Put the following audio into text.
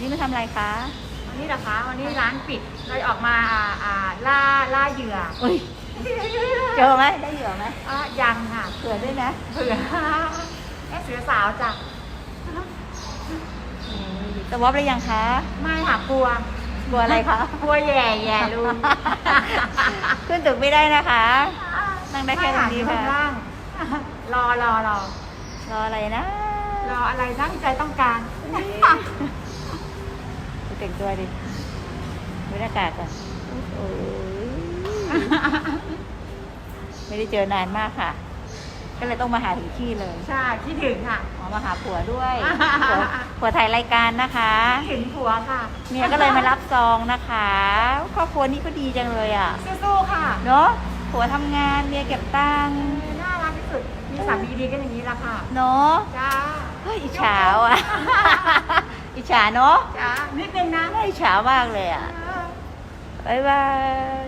นี่มาทำอะไรคะ วันนี้นะคะ วันนี้ร้านปิดเลยออกมาอ่าอ่าล่าล่าเหยื่ออุ้ยเจอไหมได้เหยื่อไหมอะยังค่ะเผื่อด้วยนะเผื่อแค่เสือสาวจ้ะนี่สวอปหรือยังคะไม่ค่ะกลัวกลัวอะไรคะกลัวแย่แย่ลุงขึ้นตึกไม่ได้นะคะ นั่งได้แค่ตรงนี้ค่ะไม่ค่ะอยู่ข้างล่างรอรอรอรออะไรนะ รออะไรตั้งใจต้องการไป แต่งตัวดิบรรยากาศก่อนโอ้ยไม่ได้เจอนานมากค่ะ ก็เลยต้องมาหาถึงที่เลยใช่คิดถึงค่ะ อ๋อมาหาผัวด้วยผัวผัวถ่ายรายการนะคะ คิดถึงผัวค่ะเมียก็เลยมารับซองนะคะครอบครัวนี้ก็ดีจังเลยอะ สู้ๆค่ะเนาะผัวทำงานเมียเก็บตังค์น่ารักที่สุดมีสามีดีก็อย่างนี้ละค่ะ เนาะจ้า เฮ้ยอิจฉาอะอิ จฉาเนาะจ้านิดนึงนะน่าอิจฉามากเลยอะ บ๊ายบาย